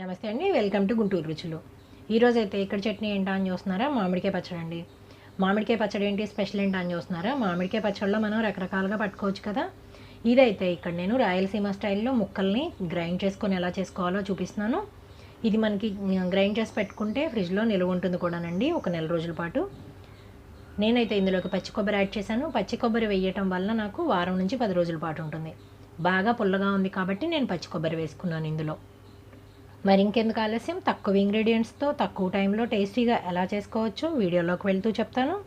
నమస్తే అండి welcome to Guntur రుచులు. ఈరోజు అయితే ఇక్కడ చట్నీ ఏంటా అని చూస్తున్నారా? మామిడికాయ పచ్చడి అండి. మామిడికాయ పచ్చడి ఏంటి? స్పెషల్ ఏంటా అని చూస్తున్నారా? మామిడికాయ పచ్చడిలో మనం రకరకాలుగా పట్టుకోవచ్చు కదా? ఇదైతే ఇక్కడ నేను రాయలసీమ స్టైల్లో ముక్కల్ని గ్రైండ్ చేసుకొని ఎలా చేసుకోవాలో చూపిస్తున్నాను. ఇది మనకి గ్రైండ్ చేసి పెట్టుకుంటే ఫ్రిడ్జ్లో నిల్వ ఉంటుంది కూడానండి ఒక నెల రోజుల పాటు. నేనైతే ఇందులోకి పచ్చి కొబ్బరి యాడ్ చేశాను. పచ్చి కొబ్బరి వేయటం వల్ల నాకు వారం నుంచి పది రోజుల పాటు ఉంటుంది. బాగా పుల్లగా ఉంది కాబట్టి నేను పచ్చి కొబ్బరి వేసుకున్నాను ఇందులో. మరి ఇంకెందుకు ఆలస్యం? తక్కువ ఇంగ్రీడియంట్స్తో తక్కువ టైంలో టేస్టీగా ఎలా చేసుకోవచ్చో? వీడియోలోకి వెళ్తూ చెప్తాను.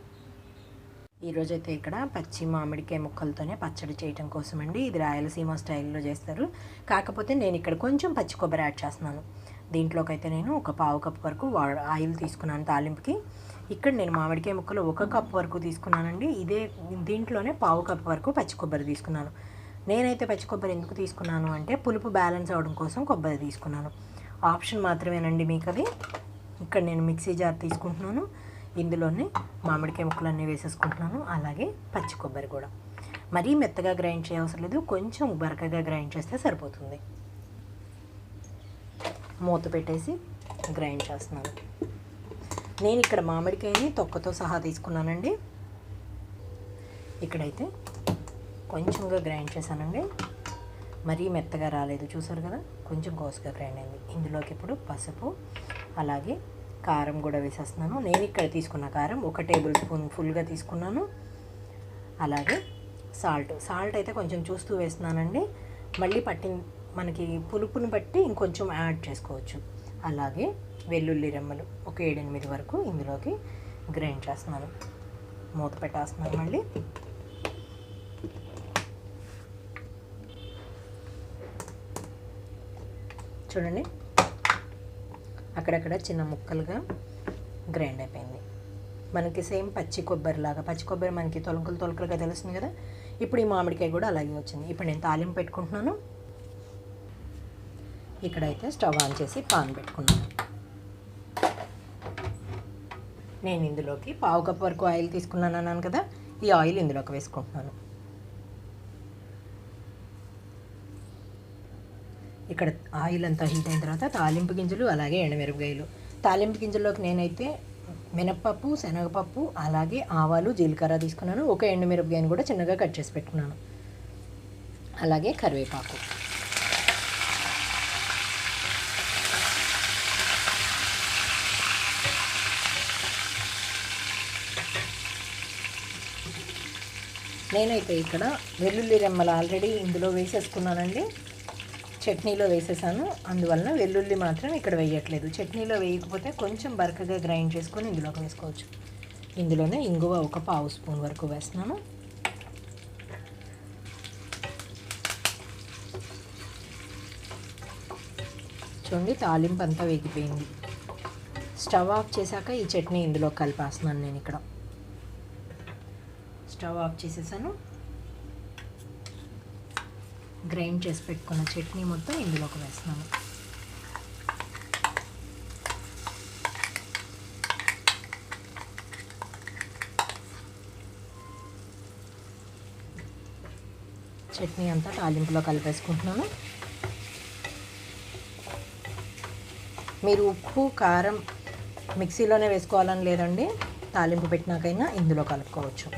ఈరోజైతే ఇక్కడ పచ్చి మామిడికాయ ముక్కలతోనే పచ్చడి చేయటం కోసం అండి ఇది రాయలసీమ స్టైల్లో చేస్తారు. కాకపోతే నేను ఇక్కడ కొంచెం పచ్చి కొబ్బరి యాడ్ చేస్తున్నాను. దీంట్లోకి అయితే నేను ఒక పావు కప్ వరకు వా- ఆయిల్ తీసుకున్నాను తాలింపుకి. ఇక్కడ నేను మామిడికాయ ముక్కలు ఒక కప్ వరకు తీసుకున్నానండి. ఇదే దీంట్లోనే పావు కప్ వరకు పచ్చి కొబ్బరి తీసుకున్నాను. నేనైతే పచ్చి కొబ్బరి ఎందుకు తీసుకున్నాను అంటే పులుపు బ్యాలెన్స్ అవడం కోసం కొబ్బరి తీసుకున్నాను. ఆప్షన్ మాత్రమేనండి మీకు అది ఇక్కడ నేను మిక్సీ జార్ తీసుకుంటున్నాను. ఇందులోనే మామిడికాయ ముక్కలన్నీ వేసేసుకుంటున్నాను. అలాగే పచ్చి కొబ్బరి కూడా. మరీ మెత్తగా గ్రైండ్ చేయవసరం లేదు. కొంచెం బరకగా గ్రైండ్ చేస్తే సరిపోతుంది. మూత పెట్టేసి గ్రైండ్ చేస్తున్నాను. నేను ఇక్కడ మామిడికాయని తొక్కతో సహా తీసుకున్నానండి. ఇక్కడైతే కొంచెంగా గ్రైండ్ చేశానండి. మరీ మెత్తగా రాలేదు. చూసారు కదా? కొంచెం కోసుగా గ్రైండ్ అయింది. ఇందులోకి ఇప్పుడు పసుపు అలాగే కారం కూడా వేసేస్తున్నాను. నేను ఇక్కడ తీసుకున్న కారం ఒక టేబుల్ స్పూన్ ఫుల్గా తీసుకున్నాను. అలాగే సాల్ట్. సాల్ట్ అయితే కొంచెం చూస్తూ వేస్తున్నానండి. మళ్ళీ పట్టి మనకి పులుపుని బట్టి ఇంకొంచెం యాడ్ చేసుకోవచ్చు. అలాగే వెల్లుల్లి రెమ్మలు ఒక ఏడెనిమిది వరకు ఇందులోకి గ్రైండ్ చేస్తున్నాను. మూత పెట్టేస్తున్నాను మళ్ళీ. చూడండి. అక్కడక్కడ చిన్న ముక్కలుగా గ్రైండ్ అయిపోయింది. మనకి సేమ్ పచ్చి కొబ్బరి లాగా పచ్చి కొబ్బరి మనకి తొలకలు తొలకలుగా తెలుస్తుంది కదా? ఇప్పుడు ఈ మామిడికాయ కూడా అలాగే వచ్చింది. ఇప్పుడు నేను తాలింపు పెట్టుకుంటున్నాను. ఇక్కడైతే స్టవ్ ఆన్ చేసి పాన్ పెట్టుకున్నాను. నేను ఇందులోకి పావు కప్ వరకు ఆయిల్ తీసుకున్నాను అన్నాను కదా? ఈ ఆయిల్ ఇందులోకి వేసుకుంటున్నాను. ఇక్కడ ఆయిల్ అంతా హీట్ అయిన తర్వాత తాలింపు గింజలు అలాగే ఎండమిరపకాయలు. తాలింపు గింజల్లోకి నేనైతే మినప్పప్పు శనగపప్పు అలాగే ఆవాలు జీలకర్ర తీసుకున్నాను. ఒక ఎండుమిరపకాయని కూడా చిన్నగా కట్ చేసి పెట్టుకున్నాను. అలాగే కరివేపాకు. నేనైతే ఇక్కడ వెల్లుల్లి రెమ్మలు ఆల్రెడీ ఇందులో వేసేసుకున్నానండి. చట్నీలో వేసేసాను. అందువలన వెల్లుల్లి మాత్రం ఇక్కడ వేయట్లేదు. చట్నీలో వేయకపోతే కొంచెం బరకగా గ్రైండ్ చేసుకొని ఇందులోకి వేసుకోవచ్చు. ఇందులోనే ఇంగువ ఒక పావు స్పూన్ వరకు వేస్తున్నాను. చూడండి తాలింపు అంతా వేగిపోయింది. స్టవ్ ఆఫ్ చేశాక ఈ చట్నీ ఇందులో కలిపేస్తున్నాను నేను ఇక్కడ. స్టవ్ ఆఫ్ చేసేసాను. గ్రైండ్ చేసి పెట్టుకున్న చట్నీ మొత్తం ఇందులోకి వేస్తున్నాను చట్నీ అంతా తాలింపులో కలిపేసుకుంటున్నాను. మీరు ఉప్పు కారం మిక్సీలోనే వేసుకోవాలని లేదండి తాలింపు పెట్టినాకైనా ఇందులో కలుపుకోవచ్చు.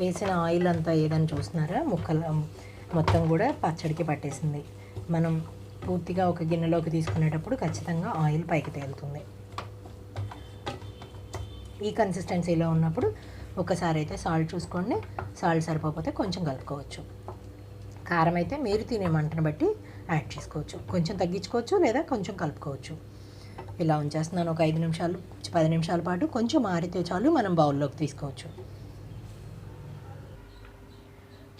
వేసిన ఆయిల్ అంతా ఏదని చూస్తున్నారా? ముక్కలు మొత్తం కూడా పచ్చడికి పట్టేసింది. మనం పూర్తిగా ఒక గిన్నెలోకి తీసుకునేటప్పుడు ఖచ్చితంగా ఆయిల్ పైకి తేలుతుంది. ఈ కన్సిస్టెన్సీలో ఉన్నప్పుడు ఒకసారి అయితే సాల్ట్ చూసుకోండి. సాల్ట్ సరిపోతే కొంచెం కలుపుకోవచ్చు. కారం అయితే మీరు తినే మంటను బట్టి యాడ్ చేసుకోవచ్చు. కొంచెం తగ్గించుకోవచ్చు లేదా కొంచెం కలుపుకోవచ్చు. ఇలా ఉంచేస్తున్నాను. ఒక ఐదు నిమిషాలు పది నిమిషాల పాటు కొంచెం ఆరితే చాలు మనం బౌల్లోకి తీసుకోవచ్చు.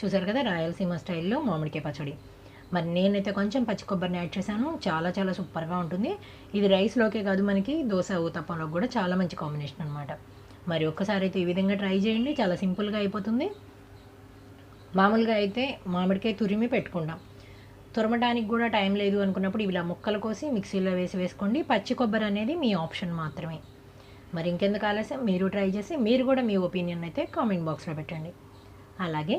చూసారు కదా రాయలసీమ స్టైల్లో మామిడికాయ పచ్చడి. మరి నేనైతే కొంచెం పచ్చి కొబ్బరిని యాడ్ చేశాను. చాలా చాలా సూపర్గా ఉంటుంది. ఇది రైస్లోకే కాదు మనకి దోశ ఊతప్పంలోకి కూడా చాలా మంచి కాంబినేషన్ అనమాట మరి ఒక్కసారి అయితే ఈ విధంగా ట్రై చేయండి. చాలా సింపుల్గా అయిపోతుంది. మామూలుగా అయితే మామిడికాయ తురిమి పెట్టుకుంటాం. తురమడానికి కూడా టైం లేదు అనుకున్నప్పుడు ఇలా ముక్కలు కోసి మిక్సీలో వేసి వేసుకోండి. పచ్చి కొబ్బరి అనేది మీ ఆప్షన్ మాత్రమే. మరి ఇంకెందుకు ఆలస్యం? మీరు ట్రై చేసి మీరు కూడా మీ ఒపీనియన్ అయితే కామెంట్ బాక్స్లో పెట్టండి. అలాగే